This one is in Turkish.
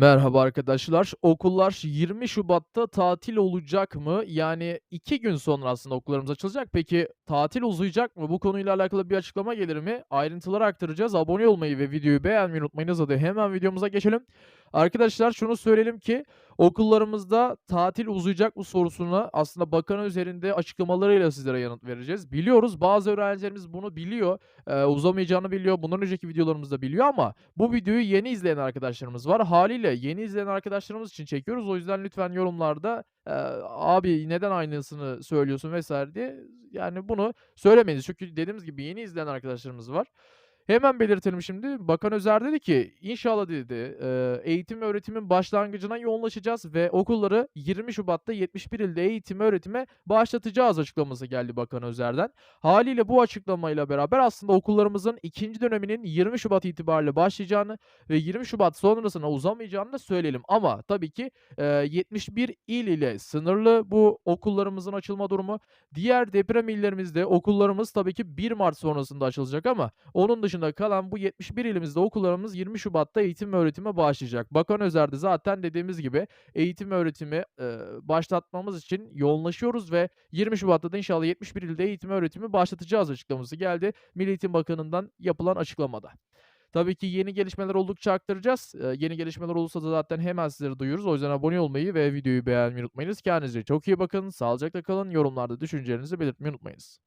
Merhaba arkadaşlar. Okullar 20 Şubat'ta tatil olacak mı? Yani 2 gün sonra aslında okullarımız açılacak. Peki tatil uzayacak mı? Bu konuyla alakalı bir açıklama gelir mi? Ayrıntıları aktaracağız. Abone olmayı ve videoyu beğenmeyi unutmayınız. Hadi hemen videomuza geçelim. Arkadaşlar şunu söyleyelim ki okullarımızda tatil uzayacak mı sorusuna aslında bakan üzerinde açıklamalarıyla sizlere yanıt vereceğiz. Biliyoruz bazı öğrencilerimiz bunu biliyor. Eee, uzamayacağını biliyor. Bundan önceki videolarımızda biliyor ama bu videoyu yeni izleyen arkadaşlarımız var. Hâliyle yeni izleyen arkadaşlarımız için çekiyoruz. O yüzden lütfen yorumlarda, eee, "Abi neden aynısını söylüyorsun?" vs. diye yani bunu söylemeyiniz. Çünkü dediğimiz gibi yeni izleyen arkadaşlarımız var. Hemen belirtelim şimdi. Bakan Özer dedi ki, "İnşallah" dedi, "eğitim öğretimin başlangıcına yoğunlaşacağız ve okulları 20 Şubat'ta 71 ilde eğitime öğretime başlatacağız." açıklaması geldi Bakan Özer'den. Hâliyle bu açıklamayla beraber aslında okullarımızın 2. döneminin 20 Şubat itibariyle başlayacağını ve 20 Şubat sonrasına uzamayacağını da söyleyelim. Ama tabii ki, eee, 71 il ile sınırlı bu okullarımızın açılma durumu. Diğer deprem illerimizde okullarımız tabii ki 1 Mart sonrasında açılacak ama onun dışında kalan bu 71 ilimizde okullarımız 20 Şubat'ta eğitim ve öğretime başlayacak. Bakan Özer de zaten dediğimiz gibi eğitim ve öğretimi, eee, başlatmamız için yoğunlaşıyoruz ve 20 Şubat'ta da inşallah 71 ilde eğitim ve öğretimi başlatacağız açıklaması geldi Milli Eğitim Bakanı'ndan yapılan açıklamada. Tabii ki yeni gelişmeler oldukça aktaracağız. Eee, yeni gelişmeler olursa da zaten hemen sizlere duyururuz. O yüzden abone olmayı ve videoyu beğenmeyi unutmayınız. Kendinize çok iyi bakın, sağlıcakla kalın, yorumlarda düşüncelerinizi belirtmeyi unutmayınız.